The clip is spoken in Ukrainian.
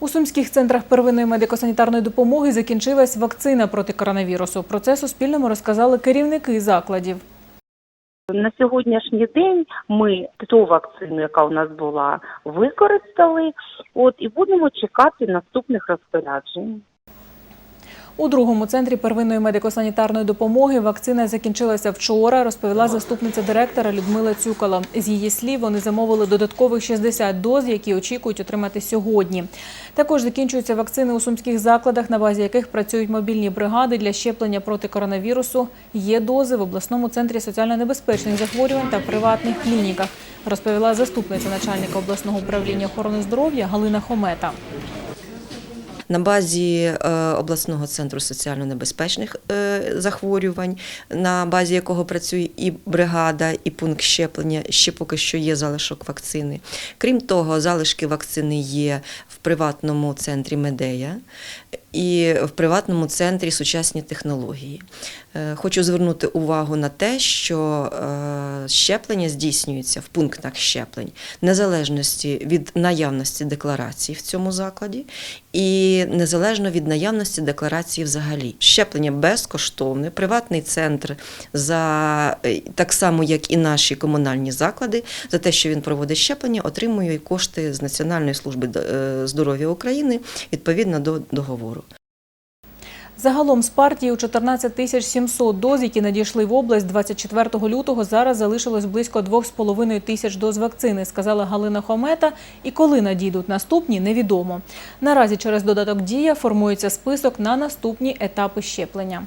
У сумських центрах первинної медико-санітарної допомоги закінчилась вакцина проти коронавірусу. Про це Суспільному розказали керівники закладів. На сьогоднішній день ми ту вакцину, яка у нас була, використали. От і будемо чекати наступних розпоряджень. У другому центрі первинної медико-санітарної допомоги вакцина закінчилася вчора, розповіла заступниця директора Людмила Цюкала. З її слів, вони замовили додаткових 60 доз, які очікують отримати сьогодні. Також закінчуються вакцини у сумських закладах, на базі яких працюють мобільні бригади для щеплення проти коронавірусу. Є дози в обласному центрі соціально небезпечних захворювань та приватних клініках, розповіла заступниця начальника обласного управління охорони здоров'я Галина Хомета. На базі е, обласного центру соціально небезпечних е, захворювань, на базі якого працює і бригада, і пункт щеплення, ще поки що є залишок вакцини. Крім того, залишки вакцини є в приватному центрі Медея і в приватному центрі сучасні технології. Е, Хочу звернути увагу на те, що щеплення здійснюється в пунктах щеплень незалежності від наявності декларації в цьому закладі і незалежно від наявності декларації взагалі. Щеплення безкоштовне, приватний центр за е, так само, як і наші комунальні заклади, за те, що він проводить щеплення, отримує кошти з Національної служби е, здоров'я України відповідно до договору. Загалом з партії у 14 тисяч 700 доз, які надійшли в область 24 лютого, зараз залишилось близько 2,5 тисяч доз вакцини, сказала Галина Хомета. І коли надійдуть наступні, невідомо. Наразі через додаток «Дія» формується список на наступні етапи щеплення.